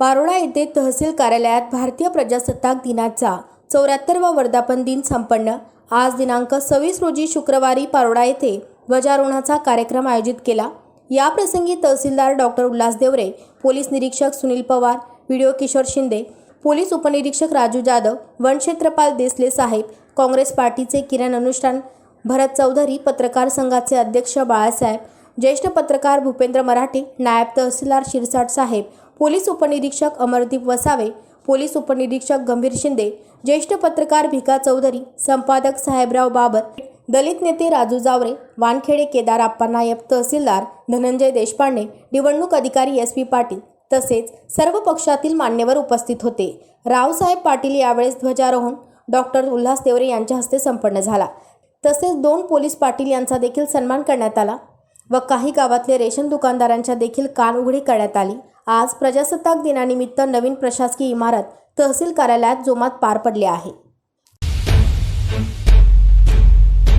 पारोळा येथे तहसील कार्यालयात भारतीय प्रजासत्ताक दिनाचा चौऱ्याहत्तरवा वर्धापन दिन संपन्न. आज दिनांक सव्वीस रोजी शुक्रवारी पारोळा येथे ध्वजारोहणाचा कार्यक्रम आयोजित केला. याप्रसंगी तहसीलदार डॉक्टर उल्हास देवरे पोलीस निरीक्षक सुनील पवार व्हिडिओ किशोर शिंदे पोलीस उपनिरीक्षक राजू जाधव वनक्षेत्रपाल देसले साहेब काँग्रेस पार्टीचे किरण अनुष्ठान भरत चौधरी पत्रकार संघाचे अध्यक्ष बाळासाहेब ज्येष्ठ पत्रकार भूपेंद्र मराठे नायब तहसीलदार शिरसाट साहेब पोलीस उपनिरीक्षक अमरदीप वसावे पोलीस उपनिरीक्षक गंभीर शिंदे ज्येष्ठ पत्रकार भिका चौधरी संपादक साहेबराव बाबर दलित नेते राजू जावरे वानखेडे केदार आप्पा नायब तहसीलदार धनंजय देशपांडे निवडणूक अधिकारी एस पी पाटील तसेच सर्व पक्षातील मान्यवर उपस्थित होते. रावसाहेब पाटील यावेळेस ध्वजारोहण डॉक्टर उल्हास देवरे यांच्या हस्ते संपन्न झाला. तसेच दोन पोलीस पाटील यांचा देखील सन्मान करण्यात आला व काही गावातले रेशन दुकानदारांच्या देखील कान उघडी करण्यात आली. आज प्रजासत्ताक दिनानिमित्त नवीन प्रशासकीय इमारत तहसील कार्यालयात जोमात पार पडली आहे.